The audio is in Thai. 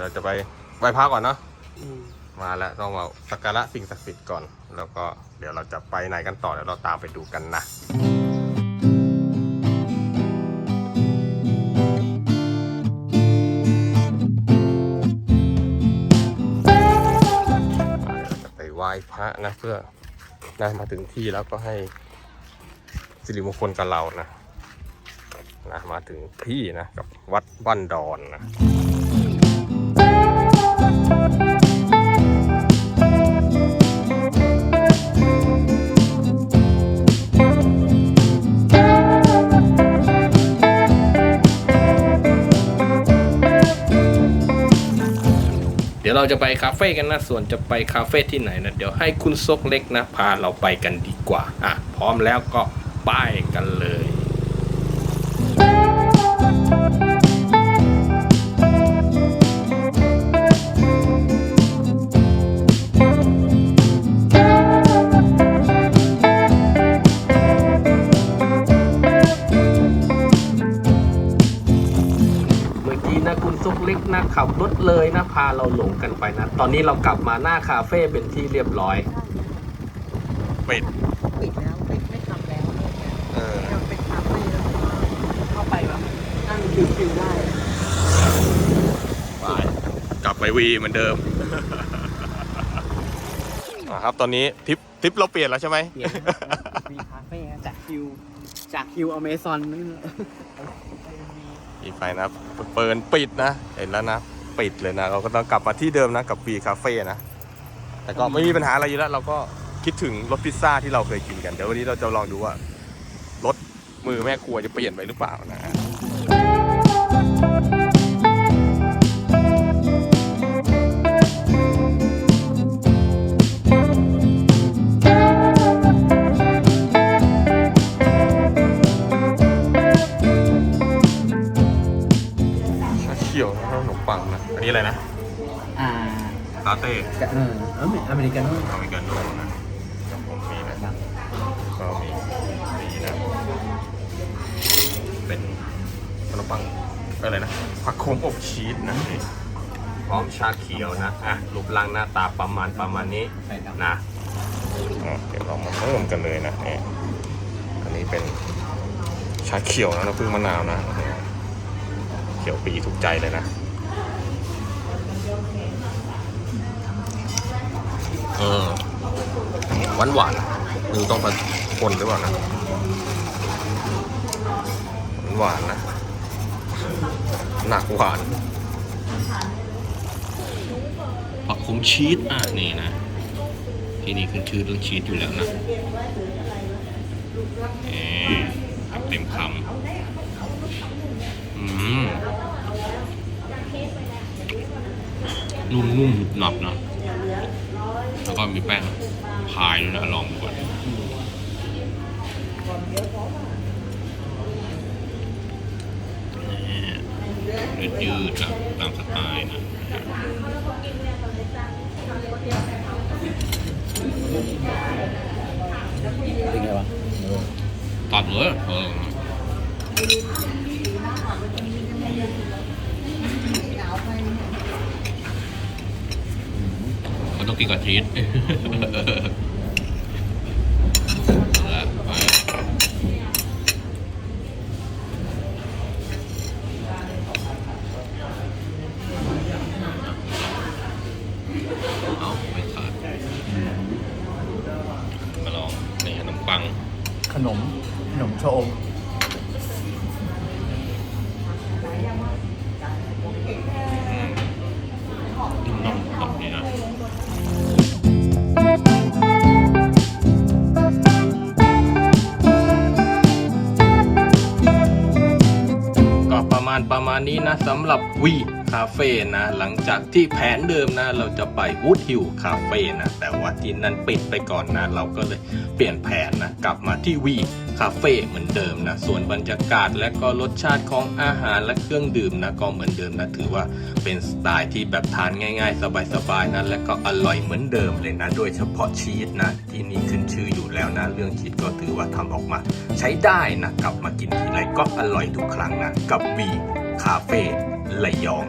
เราจะไปไหว้พระก่อนเนาะมมาแล้วต้องมาสักการะสิ่งศักดิ์สิทธิ์ก่อน แล้วก็เดี๋ยวเราจะไปไหนกันต่อเดี๋ยวเราตามไปดูกันนะเราจะไปไหว้พระนะเพื่อนะมาถึงที่แล้วก็ให้สิริมงคลกับเรานะนะมาถึงที่นะกับวัดบ้านดอนนะ ดี๋ยวเราจะไปคาเฟ่กันนะ ส่วนจะไปคาเฟ่ที่ไหนนะ เดี๋ยวให้คุณซกเล็กนะ พาเราไปกันดีกว่า อะ พร้อมแล้วก็ไปกันเลย ขับรถเลยนะพาเราหลงกันไปนะ ตอนนี้เรากลับมาหน้าคาเฟ่เป็นที่เรียบร้อยปิดปิดแล้วไม่ไม่ทำแล้วเลิกแล้วเออยังเป็นคาเฟ่แล้วเข้าไปแบบนั่งชิวๆได้ไปกลับไปวีเหมือนเดิมอะครับตอนนี้ทริปทริปเราเปลี่ยนแล้วใช่ไหมเปลี่ยนมีคาเฟ่จากคิวจากคิวอเมซอนนี่อีกไปนะเปิดปิดนะเห็นแล้วนะ ปิดเลยนะ เราก็ต้องกลับมาที่เดิมนะ กับบีคาเฟ่นะ แต่ก็ไม่มีปัญหาอะไรอยู่แล้ว เราก็คิดถึงรสพิซซ่าที่เราเคยกินกันเดี๋ยววันนี้เราจะลองดูว่ารสมือแม่ครัวจะเปลี่ยนไปหรือเปล่านะ ขียวนะขนมปังนะ อันนี้อะไรนะ อ่าลาเต้เออเอออเมริกันโน่อเมริกาโน่นะกับผมมีนะครับก็มีนี่นะ เป็นขนมปังอะไรนะ ผักโขมอบชีสนะพร้อมชาเขียวนะ อะ รูปร่างหน้าตาประมาณประมาณนี้ใช่ครับนะอะเดี๋ยวเรามาเพิ่มกันเลยนะเนี่ยอันนี้เป็นชาเขียวนะน้ำผึ้งมะนาวนะ เขียวปีถูกใจเลยนะเออหวานหวานๆคือต้องผสมคนหรือเปล่านะหวานนะ หนักหวานผักขมชีสอะนี่นะ ที่นี่ขึ้นชื่อเรื่องชีสอยู่แล้วนะเอ๊ทำเต็มคำ อืมนุ่มๆหนับๆนะแล้วก็มีแป้งพายด้วยนะลองดูก่อนนี่ยืดๆนะตามสไตล์นะเป็นไงวะตัดเลยเออ กินกับชีสเอาไม่ขาดมาลองนี่ขนมปัง ขนม ขนมชมต้อง มาณประมาณนี้นะสำหรับวี คาเฟ่นะ หลังจากที่แผนเดิมนะ เราจะไปวูดฮิลคาเฟ่นะ แต่ว่าที่นั่นปิดไปก่อนนะ เราก็เลยเปลี่ยนแผนนะ กลับมาที่วีคาเฟ่เหมือนเดิมนะ ส่วนบรรยากาศและก็รสชาติของอาหารและเครื่องดื่มนะ ก็เหมือนเดิมนะ ถือว่าเป็นสไตล์ที่แบบทานง่ายๆ สบายๆนะและก็อร่อยเหมือนเดิมเลยนะ โดยเฉพาะชีสนะ ที่นี่ขึ้นชื่ออยู่แล้วนะ เรื่องชีสก็ถือว่าทำออกมา ใช้ได้นะ กลับมากินทีไรก็อร่อยทุกครั้งนะ กับวี คาเฟ่ระยอง